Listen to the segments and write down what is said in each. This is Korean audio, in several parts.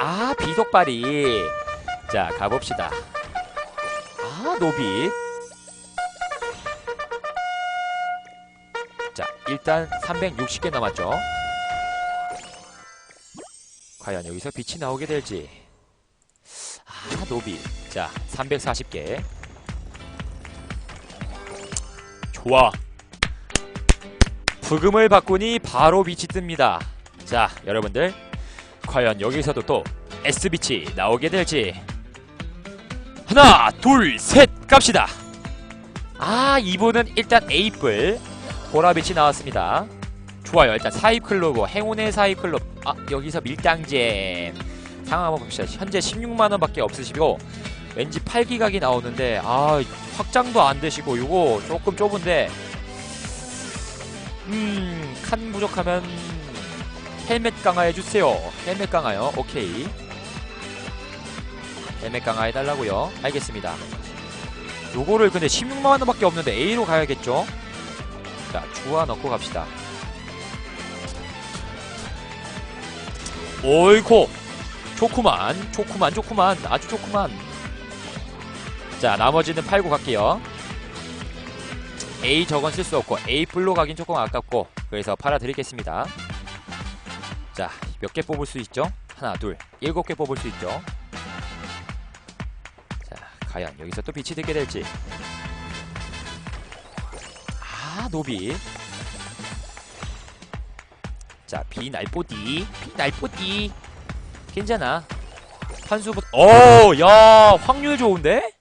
아 비속발이. 자 가봅시다 아 노빗 자 일단 360개 남았죠 과연 여기서 빛이 나오게 될지 아 노빗 자 340개 좋아 부금을 바꾸니 바로 빛이 뜹니다. 자, 여러분들 과연 여기서도 또 S빛이 나오게 될지 하나, 둘, 셋 갑시다. 아, 이분은 일단 A뿔 보라빛이 나왔습니다. 좋아요. 일단 사입클로고 행운의 사입클로 아, 여기서 밀당잼 상황 한번 봅시다. 현재 16만원밖에 없으시고 왠지 8기각이 나오는데 아 확장도 안 되시고 이거 조금 좁은데 음, 칸 부족하면 헬멧 강화 해주세요. 헬멧 강화요. 오케이. 헬멧 강화 해달라고요. 알겠습니다. 요거를 근데 16만원밖에 없는데 A로 가야겠죠? 자, 주화 넣고 갑시다. 오이코! 좋구만, 좋구만, 좋구만, 아주 좋구만. 자, 나머지는 팔고 갈게요. A 저건 쓸 수 없고 A 풀로 가긴 조금 아깝고 그래서 팔아드리겠습니다. 자, 몇 개 뽑을 수 있죠? 하나, 둘, 일곱 개 뽑을 수 있죠? 자, 과연 여기서 또 빛이 들게 될지. 아, 노비. 자, 비 날뽀디, 비 날뽀디. 괜찮아. 환수부터. 오, 야, 확률 좋은데?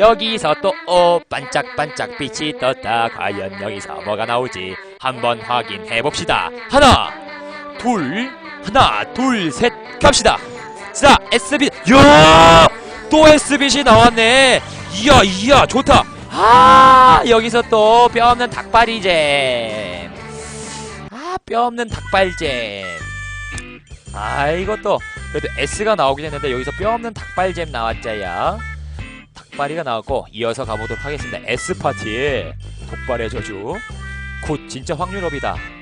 여기서 또 어, 반짝반짝 빛이 떴다. 과연 여기서 뭐가 나올지 한번 확인해 봅시다. 하나, 둘, 하나, 둘, 셋, 갑시다. 자, S빛, 야, 또 S빛이 나왔네. 이야, 이야, 좋다. 아, 여기서 또 뼈 없는 닭발이잼. 아, 뼈 없는 닭발잼. 아, 이것도 그래도 S가 나오긴 했는데 여기서 뼈 없는 닭발잼 나왔자야. 닭발이가 나왔고 이어서 가보도록 하겠습니다. S 파티의 독발의 저주 곧 진짜 확률업이다.